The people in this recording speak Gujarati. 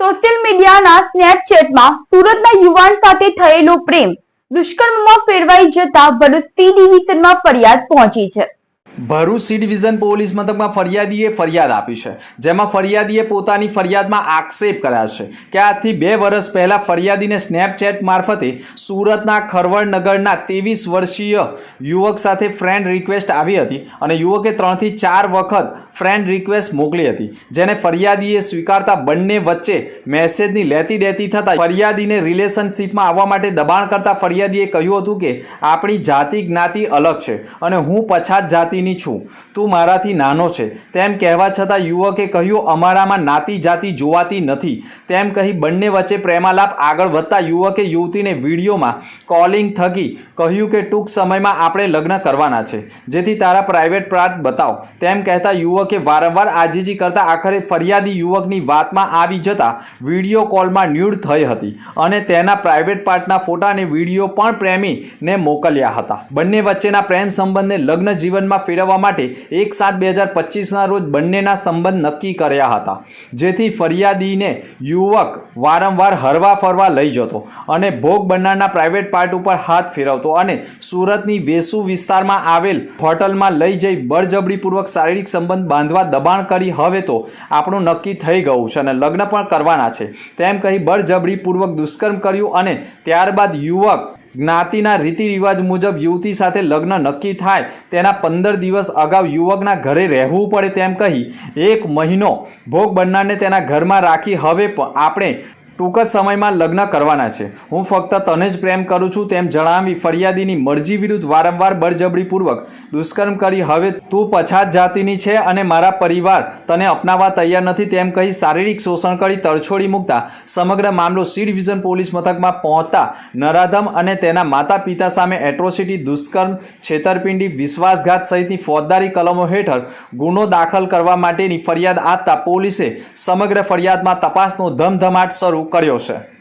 સોશિયલ મીડિયાના સ્નેપચેટમાં સુરતના યુવાન સાથે થયેલો પ્રેમ દુષ્કર્મમાં ફેરવાઈ જતા ભરૂચ ડિવિઝનમાં ફરિયાદ પહોંચી છે. ભરૂચ સી ડિવિઝન પોલીસ મથકમાં ફરિયાદીએ ફરિયાદ આપી છે. જેમાં ફરિયાદીએ પોતાની ફરિયાદમાં આક્ષેપ કર્યા છે કે આજથી બે વર્ષ પહેલાં ફરિયાદીને સ્નેપચેટ મારફતે સુરતના ખરવડ નગરના ત્રેવીસ વર્ષીય યુવક સાથે ફ્રેન્ડ રિક્વેસ્ટ આવી હતી અને યુવકે ત્રણથી ચાર વખત ફ્રેન્ડ રિક્વેસ્ટ મોકલી હતી, જેને ફરિયાદીએ સ્વીકારતા બંને વચ્ચે મેસેજની લેતી દેતી થતાં ફરિયાદીને રિલેશનશિપમાં આવવા માટે દબાણ કરતા ફરિયાદીએ કહ્યું હતું કે આપણી જાતિ જ્ઞાતિ અલગ છે અને હું પછાત જાતિની છું. તું મારાથી નાનો છે. તેમ કહેવા છતાં યુવકે કહ્યું, અમારામાં નાતી જાતિ જોવાતી નથી. તેમ કહી બંને વચ્ચે પ્રેમાલાપ આગળ વધતા યુવકે યુવતીને વિડીયોમાં કોલિંગ થકી કહ્યું કે, ટૂંક સમયમાં આપણે લગ્ન કરવાના છે. જેથી તારા પ્રાઇવેટ પાર્ટ બતાવ. તેમ કહેતા યુવકે વારંવાર આજીજી કરતા આખરે ફરિયાદી યુવકની વાતમાં આવી જતા વીડિયો કોલમાં ન્યૂડ થઈ હતી અને તેના પ્રાઇવેટ પાર્ટના ફોટા અને વીડિયો પણ પ્રેમીને મોકલ્યા હતા. બંને વચ્ચેના પ્રેમ સંબંધને લગ્ન જીવનમાં ફેરવવા માટે એક સાત બે હજાર પચીસના રોજ બંનેના સંબંધ નક્કી કર્યા હતા. જેથી ફરિયાદીને યુવક વારંવાર હરવા ફરવા લઈ જતો અને ભોગ બનનારના પ્રાઇવેટ પાર્ટ ઉપર હાથ ફેરવતો અને સુરતની વેસુ વિસ્તારમાં આવેલ હોટલમાં લઈ જઈ બળજબરીપૂર્વક શારીરિક સંબંધ બાંધવા દબાણ કરી હવે તો આપણું નક્કી થઈ ગયું છે અને લગ્ન પણ કરવાના છે. તેમ કહી બળજબરીપૂર્વક દુષ્કર્મ કર્યું અને ત્યારબાદ યુવક જ્ઞાતિના રીતિ રિવાજ મુજબ યુવતી સાથે લગ્ન નક્કી થાય, તેના પંદર દિવસ અગાઉ યુવકના ઘરે રહેવું પડે તેમ કહી, એક મહિનો ભોગ બનનારને તેના ઘરમાં રાખી હવે આપણે ટૂંક જ સમયમાં લગ્ન કરવાના છે. હું ફક્ત તને જ પ્રેમ કરું છું તેમ જણાવી ફરિયાદીની મરજી વિરુદ્ધ વારંવાર બળજબરીપૂર્વક દુષ્કર્મ કરી હવે તું પછાત જાતિની છે અને મારા પરિવાર તને અપનાવવા તૈયાર નથી તેમ કહી શારીરિક શોષણ કરી તરછોડી મૂકતા સમગ્ર મામલો સી ડિવિઝન પોલીસ મથકમાં પહોંચતા નરાધમ અને તેના માતા પિતા સામે એટ્રોસિટી, દુષ્કર્મ, છેતરપિંડી, વિશ્વાસઘાત સહિતની ફોજદારી કલમો હેઠળ ગુનો દાખલ કરવા માટેની ફરિયાદ આપતા પોલીસે સમગ્ર ફરિયાદમાં તપાસનો ધમધમાટ શરૂ કર્યો છે.